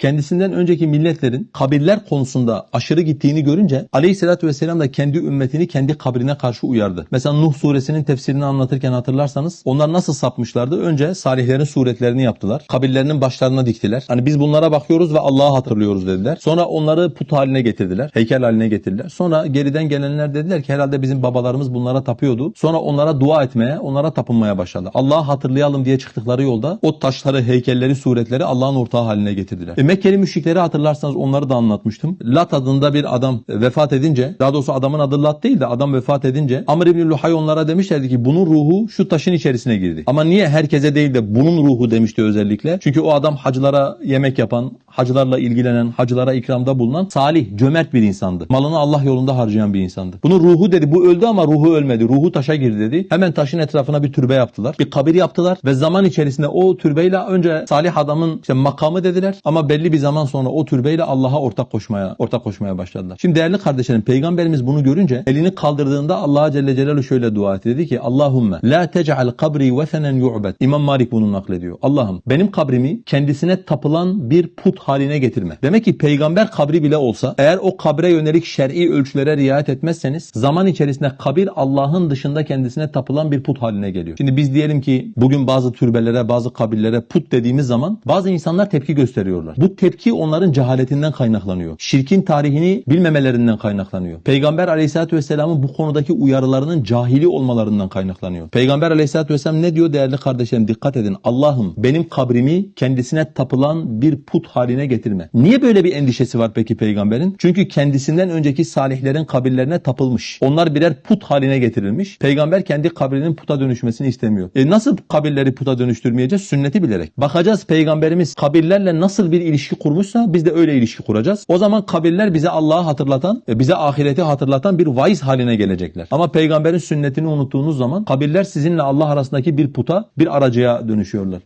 kendisinden önceki milletlerin kabirler konusunda aşırı gittiğini görünce aleyhissalatü vesselam da kendi ümmetini kendi kabrine karşı uyardı. Mesela Nuh suresinin tefsirini anlatırken hatırlarsanız onlar nasıl sapmışlardı? Önce salihlerin suretlerini yaptılar. Kabirlerinin başlarına diktiler. Hani biz bunlara bakıyoruz ve Allah'ı hatırlıyoruz dediler. Sonra onları put haline getirdiler. Heykel haline getirdiler. Sonra geriden gelenler dediler ki herhalde bizim babalarımız bunlara tapıyordu. Sonra onlara dua etmeye, onlara tapınmaya başladı. Allah'ı hatırlayalım diye çıktıkları yolda o taşları, heykelleri, suretleri Allah'ın ortağı haline getirdiler. E Mekkeli müşrikleri hatırlarsanız onları da anlatmıştım. Lat adında bir adam vefat edince, daha doğrusu adamın adı Lat değil de adam vefat edince Amr İbni Luhay onlara demişlerdi ki bunun ruhu şu taşın içerisine girdi. Ama niye herkese değil de bunun ruhu demişti özellikle. Çünkü o adam hacılara yemek yapan, hacılarla ilgilenen, hacılara ikramda bulunan salih, cömert bir insandı. Malını Allah yolunda harcayan bir insandı. Bunun ruhu dedi bu öldü ama ruhu ölmedi. Ruhu taşa girdi dedi. Hemen taşın etrafına bir türbe yaptılar. Bir kabir yaptılar ve zaman içerisinde o türbeyle önce salih adamın işte makamı dediler ama belli bir zaman sonra o türbeyle Allah'a ortak koşmaya ortak koşmaya başladılar. Şimdi değerli kardeşlerim peygamberimiz bunu görünce elini kaldırdığında Allah Celle Celaluhu şöyle dua etti. Dedi ki Allahümme la tec'al kabri vesenen yu'bed. İmam Malik bunu naklediyor. Allah'ım benim kabrimi kendisine tapılan bir put haline getirme. Demek ki peygamber kabri bile olsa eğer o kabre yönelik şer'i ölçülere riayet etmezseniz zaman içerisinde kabir Allah'ın dışında kendisine tapılan bir put haline geliyor. Şimdi biz diyelim ki bugün bazı türbelere, bazı kabirlere put dediğimiz zaman bazı insanlar tepki gösteriyorlar. Bu tepki onların cehaletinden kaynaklanıyor. Şirkin tarihini bilmemelerinden kaynaklanıyor. Peygamber Aleyhisselatü Vesselam'ın bu konudaki uyarılarının cahili olmalarından kaynaklanıyor. Peygamber Aleyhisselatü Vesselam ne diyor değerli kardeşlerim dikkat edin. Allah'ım benim kabrimi kendisine tapılan bir put haline getirme. Niye böyle bir endişesi var peki peygamberin? Çünkü kendisinden önceki salihlerin kabirlerine tapılmış. Onlar birer put haline getirilmiş. Peygamber kendi kabrinin puta dönüşmesini istemiyor. E nasıl kabirleri puta dönüştürmeyeceğiz? Sünneti bilerek. Bakacağız peygamberimiz kabirlerle nasıl bir ilişki kurmuşsa biz de öyle ilişki kuracağız. O zaman kabirler bize Allah'ı hatırlatan, e, bize ahireti hatırlatan bir vaiz haline gelecekler. Ama peygamberin sünnetini unuttuğunuz zaman kabirler sizinle Allah arasındaki bir puta, bir aracıya dönüşüyorlar.